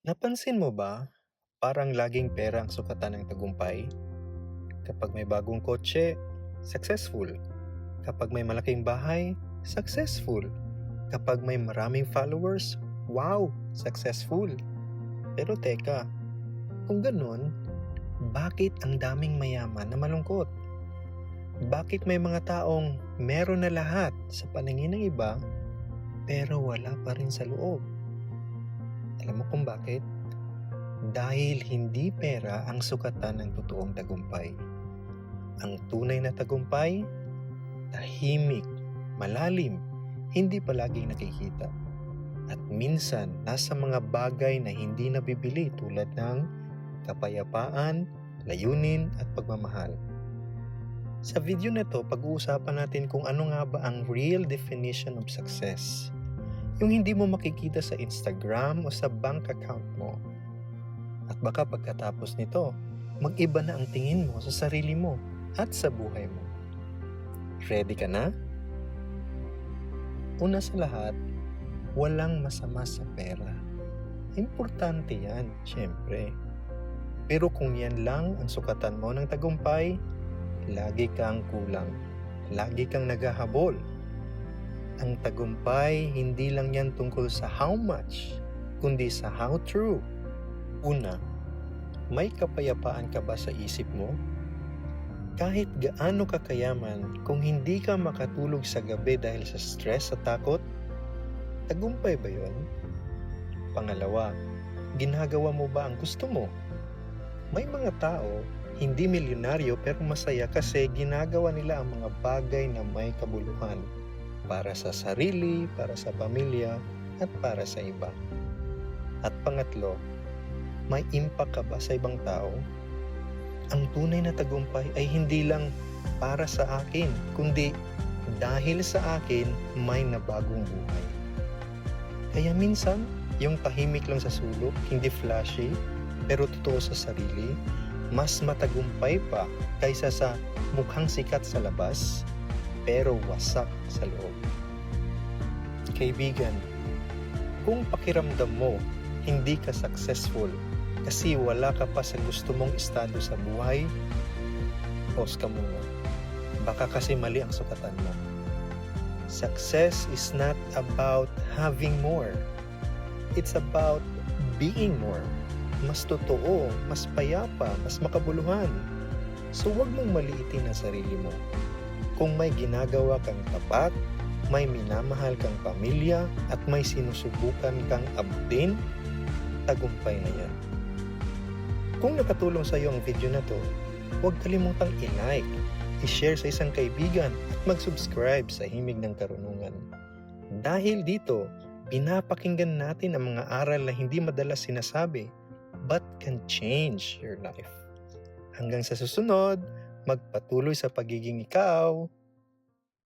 Napansin mo ba, parang laging pera ang sukatan ng tagumpay? Kapag may bagong kotse, successful. Kapag may malaking bahay, successful. Kapag may maraming followers, wow, successful. Pero teka, kung ganun, bakit ang daming mayaman na malungkot? Bakit may mga taong meron na lahat sa paningin ng iba, pero wala pa rin sa loob? Alam mo kung bakit? Dahil hindi pera ang sukatan ng totoong tagumpay. Ang tunay na tagumpay, tahimik, malalim, hindi palaging nakikita. At minsan, nasa mga bagay na hindi nabibili tulad ng kapayapaan, layunin at pagmamahal. Sa video na to, pag-uusapan natin kung ano nga ba ang real definition of success. Yung hindi mo makikita sa Instagram o sa bank account mo. At baka pagkatapos nito, mag-iba na ang tingin mo sa sarili mo at sa buhay mo. Ready ka na? Una sa lahat, walang masama sa pera. Importante yan, syempre. Pero kung yan lang ang sukatan mo ng tagumpay, lagi kang kulang. Lagi kang naghahabol. Ang tagumpay, hindi lang yan tungkol sa how much, kundi sa how true. Una, may kapayapaan ka ba sa isip mo? Kahit gaano ka kayaman, kung hindi ka makatulog sa gabi dahil sa stress at takot, tagumpay ba yon? Pangalawa, ginagawa mo ba ang gusto mo? May mga tao, hindi milyonaryo pero masaya kasi ginagawa nila ang mga bagay na may kabuluhan para sa sarili, para sa pamilya, at para sa iba. At pangatlo, may impact ka ba sa ibang tao? Ang tunay na tagumpay ay hindi lang para sa akin, kundi dahil sa akin may nabagong buhay. Kaya minsan, yung tahimik lang sa sulok, hindi flashy, pero totoo sa sarili, mas matagumpay pa kaysa sa mukhang sikat sa labas, pero wasak sa loob. Kaibigan, kung pakiramdam mo hindi ka successful kasi wala ka pa sa gusto mong estado sa buhay, pause ka muna. Baka kasi mali ang sukatan mo. Success is not about having more. It's about being more. Mas totoo, mas payapa, mas makabuluhan. So huwag mong maliitin ang sarili mo. Kung may ginagawa kang tapat, may minamahal kang pamilya, at may sinusubukan kang abutin, tagumpay na yan. Kung nakatulong sa iyo ang video na to, huwag kalimutang i-like, i-share sa isang kaibigan at mag-subscribe sa Himig ng Karunungan. Dahil dito, pinapakinggan natin ang mga aral na hindi madalas sinasabi but can change your life. Hanggang sa susunod, magpatuloy sa pagiging ikaw.